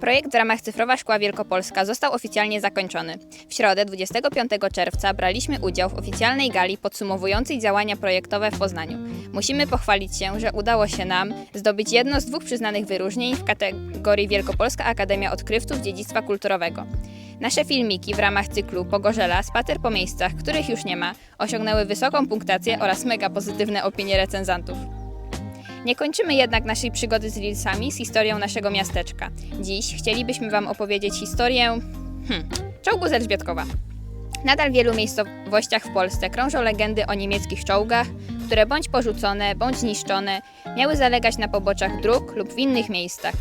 Projekt w ramach Cyfrowa Szkoła Wielkopolska został oficjalnie zakończony. W środę 25 czerwca braliśmy udział w oficjalnej gali podsumowującej działania projektowe w Poznaniu. Musimy pochwalić się, że udało się nam zdobyć jedno z dwóch przyznanych wyróżnień w kategorii Wielkopolska Akademia Odkrywców Dziedzictwa Kulturowego. Nasze filmiki w ramach cyklu Pogorzela, spacer po miejscach, których już nie ma, osiągnęły wysoką punktację oraz mega pozytywne opinie recenzentów. Nie kończymy jednak naszej przygody z Reelsami z historią naszego miasteczka. Dziś chcielibyśmy Wam opowiedzieć historię hmm, czołgu z Elżbietkowa. Nadal w wielu miejscowościach w Polsce krążą legendy o niemieckich czołgach, które bądź porzucone, bądź zniszczone, miały zalegać na poboczach dróg lub w innych miejscach.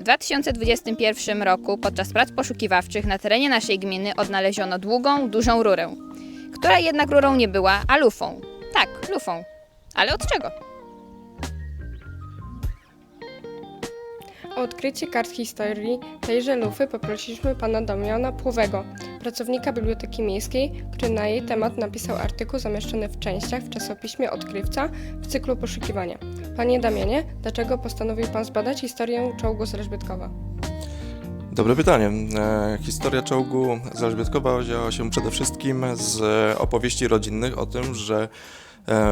W 2021 roku podczas prac poszukiwawczych na terenie naszej gminy odnaleziono długą, dużą rurę, która jednak rurą nie była, a lufą. Tak, lufą. Ale od czego? O odkrycie kart historii tejże lufy poprosiliśmy pana Damiana Płowego, pracownika Biblioteki Miejskiej, który na jej temat napisał artykuł zamieszczony w częściach w czasopiśmie Odkrywca w cyklu poszukiwania. Panie Damianie, dlaczego postanowił pan zbadać historię czołgu z Elżbietkowa? Dobre pytanie. E, historia czołgu z Elżbietkowa wzięła się przede wszystkim z opowieści rodzinnych o tym, że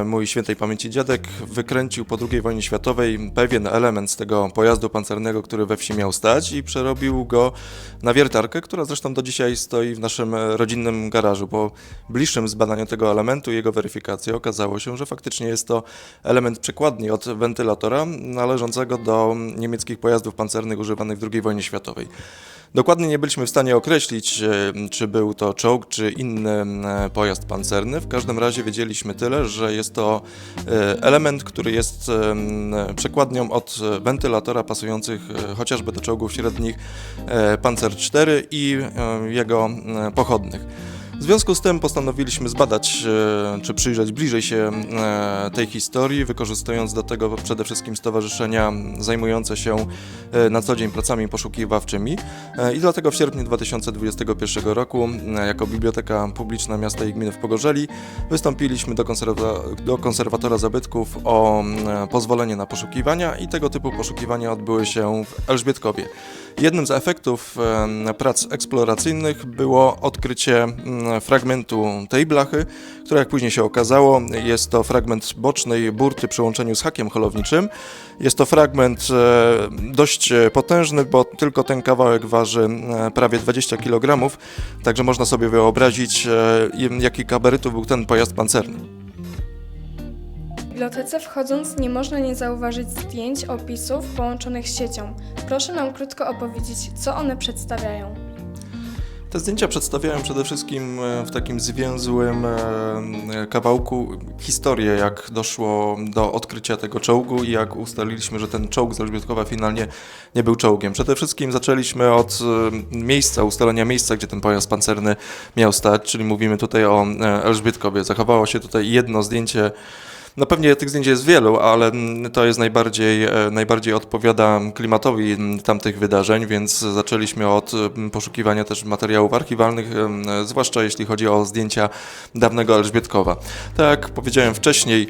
mój świętej pamięci dziadek wykręcił po II wojnie światowej pewien element z tego pojazdu pancernego, który we wsi miał stać i przerobił go na wiertarkę, która zresztą do dzisiaj stoi w naszym e, rodzinnym garażu. Po bliższym zbadaniu tego elementu i jego weryfikacji okazało się, że faktycznie jest to element przekładni od wentylatora należącego do niemieckich pojazdów pancernych używanych w II wojnie światowej. Dokładnie nie byliśmy w stanie określić, e, czy był to czołg, czy inny e, pojazd pancerny. W każdym razie wiedzieliśmy tyle, że jest to e, element, który jest przekładnią od wentylatora pasujących chociażby do czołgów średnich Panzer IV i jego pochodnych. W związku z tym postanowiliśmy zbadać, e, czy przyjrzeć bliżej się e, tej historii, wykorzystując do tego przede wszystkim stowarzyszenia zajmujące się e, na co dzień pracami poszukiwawczymi. I dlatego w sierpniu 2021 roku, jako Biblioteka Publiczna Miasta i Gminy w Pogorzeli, wystąpiliśmy do, konserwa- do konserwatora zabytków o pozwolenie na poszukiwania i tego typu poszukiwania odbyły się w Elżbietkowie. Jednym z efektów prac eksploracyjnych było odkrycie fragmentu tej blachy, która jak później się okazało jest to fragment bocznej burty przy łączeniu z hakiem holowniczym. Jest to fragment e, dość e, potężny, bo tylko ten kawałek waży e, prawie 20 kg, także można sobie wyobrazić, jaki gabarytu był ten pojazd pancerny. Bibliotece wchodząc nie można nie zauważyć zdjęć, opisów połączonych z siecią. Proszę nam krótko opowiedzieć, co one przedstawiają. Te zdjęcia przedstawiają przede wszystkim e, w takim zwięzłym e, kawałku historię, jak doszło do odkrycia tego czołgu i jak ustaliliśmy, że ten czołg z Elżbietkowa finalnie nie był czołgiem. Przede wszystkim zaczęliśmy od e, miejsca, ustalenia miejsca, gdzie ten pojazd pancerny miał stać, czyli mówimy tutaj o e, Elżbietkowie. Zachowało się tutaj jedno zdjęcie no pewnie tych zdjęć jest wielu, ale to jest najbardziej, e, najbardziej odpowiada klimatowi tamtych wydarzeń, więc zaczęliśmy od mm, poszukiwania też materiałów archiwalnych, zwłaszcza jeśli chodzi o zdjęcia dawnego Elżbietkowa. Tak jak powiedziałem wcześniej,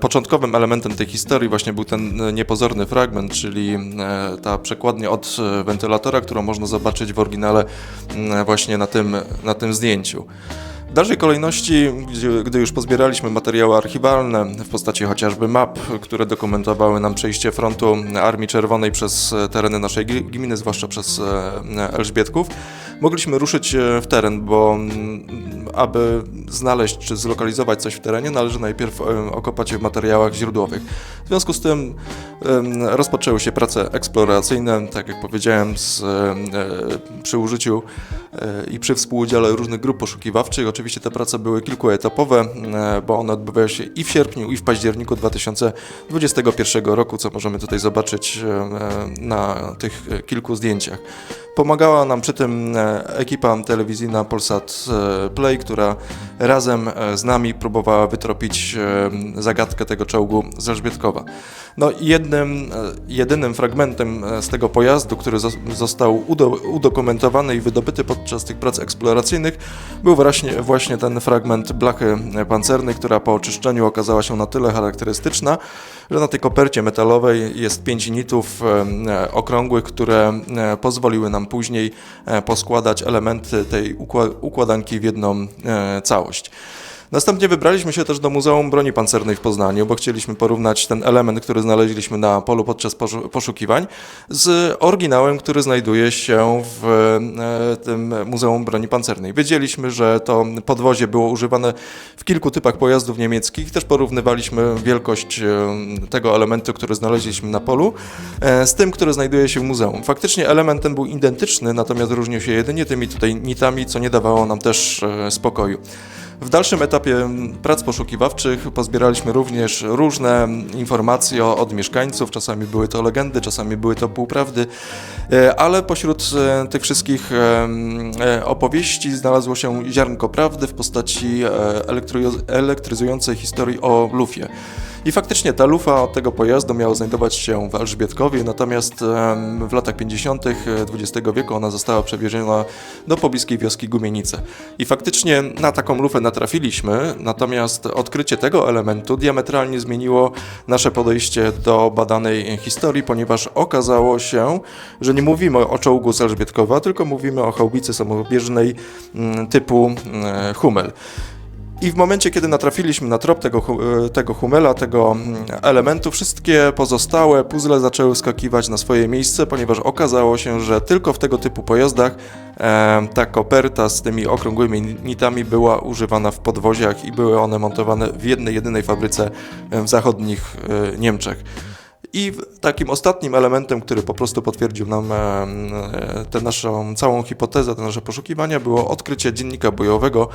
początkowym elementem tej historii właśnie był ten niepozorny fragment, czyli ta przekładnia od e, wentylatora, którą można zobaczyć w oryginale mm, właśnie na tym, na tym zdjęciu. W dalszej kolejności, gdy już pozbieraliśmy materiały archiwalne w postaci chociażby map, które dokumentowały nam przejście frontu Armii Czerwonej przez e, tereny naszej gminy, zwłaszcza przez e, Elżbietków, mogliśmy ruszyć e, w teren, bo mm, aby znaleźć czy zlokalizować coś w terenie, należy najpierw e, okopać je w materiałach źródłowych. W związku z tym rozpoczęły się prace eksploracyjne, tak jak powiedziałem, z, e, e, przy użyciu e, i przy współudziale różnych grup poszukiwawczych. Oczywiście te prace były kilkuetapowe, e, bo one odbywały się i w sierpniu, i w październiku 2021 roku, co możemy tutaj zobaczyć e, na tych e, kilku zdjęciach. Pomagała nam przy tym e, ekipa telewizyjna Polsat e, Play, która razem e, z nami próbowała wytropić e, zagadkę tego czołgu z Elżbietkowa. No jednym, e, jedynym fragmentem e, z tego pojazdu, który zos- został udo, udokumentowany i wydobyty podczas tych prac eksploracyjnych, był właśnie, właśnie ten fragment blachy pancernej, która po oczyszczeniu okazała się na tyle charakterystyczna, że na tej kopercie metalowej jest pięć nitów e, okrągłych, które pozwoliły nam później poskładać elementy tej ukła- układanki w jedną całość. Następnie wybraliśmy się też do Muzeum Broni Pancernej w Poznaniu, bo chcieliśmy porównać ten element, który znaleźliśmy na polu podczas poszu- poszukiwań, z oryginałem, który znajduje się w e, tym Muzeum Broni Pancernej. Wiedzieliśmy, że to podwozie było używane w kilku typach pojazdów niemieckich. Też porównywaliśmy wielkość e, tego elementu, który znaleźliśmy na polu, e, z tym, który znajduje się w muzeum. Faktycznie element ten był identyczny, natomiast różnił się jedynie tymi tutaj nitami, co nie dawało nam też spokoju. W dalszym etapie prac poszukiwawczych pozbieraliśmy również różne informacje od mieszkańców. Czasami były to legendy, czasami były to półprawdy, e, ale pośród e, tych wszystkich e, opowieści znalazło się ziarnko prawdy w postaci elektry- elektryzującej historii o lufie. I faktycznie ta lufa od tego pojazdu miała znajdować się w Elżbietkowie, natomiast w latach 50. XX wieku ona została przewieziona do pobliskiej wioski Gumienice. I faktycznie na taką lufę natrafiliśmy, natomiast odkrycie tego elementu diametralnie zmieniło nasze podejście do badanej historii, ponieważ okazało się, że nie mówimy o czołgu z Elżbietkowa, tylko mówimy o chałbicy samobieżnej mm, typu mm, Hummel. I w momencie, kiedy natrafiliśmy na trop tego, e, tego humela, tego mm, elementu, wszystkie pozostałe puzzle zaczęły skakiwać na swoje miejsce, ponieważ okazało się, że tylko w tego typu pojazdach e, ta koperta z tymi okrągłymi nitami była używana w podwoziach i były one montowane w jednej, jedynej fabryce w zachodnich e, Niemczech. I takim ostatnim elementem, który po prostu potwierdził nam e, tę naszą całą hipotezę, te nasze poszukiwania, było odkrycie dziennika bojowego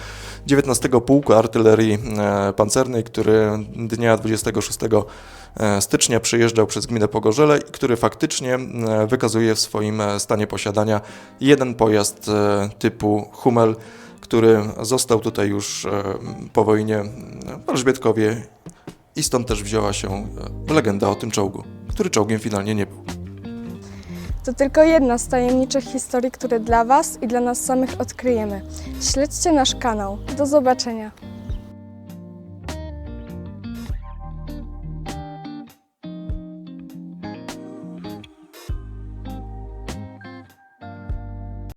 19 Pułku Artylerii e, Pancernej, który dnia 26 e, stycznia przyjeżdżał przez gminę Pogorzele i który faktycznie wykazuje w swoim stanie posiadania jeden pojazd typu Hummel, który został tutaj już po wojnie w Elżbietkowie i stąd też wzięła się e, legenda o tym czołgu, który czołgiem finalnie nie był. To tylko jedna z tajemniczych historii, które dla Was i dla nas samych odkryjemy. Śledźcie nasz kanał. Do zobaczenia.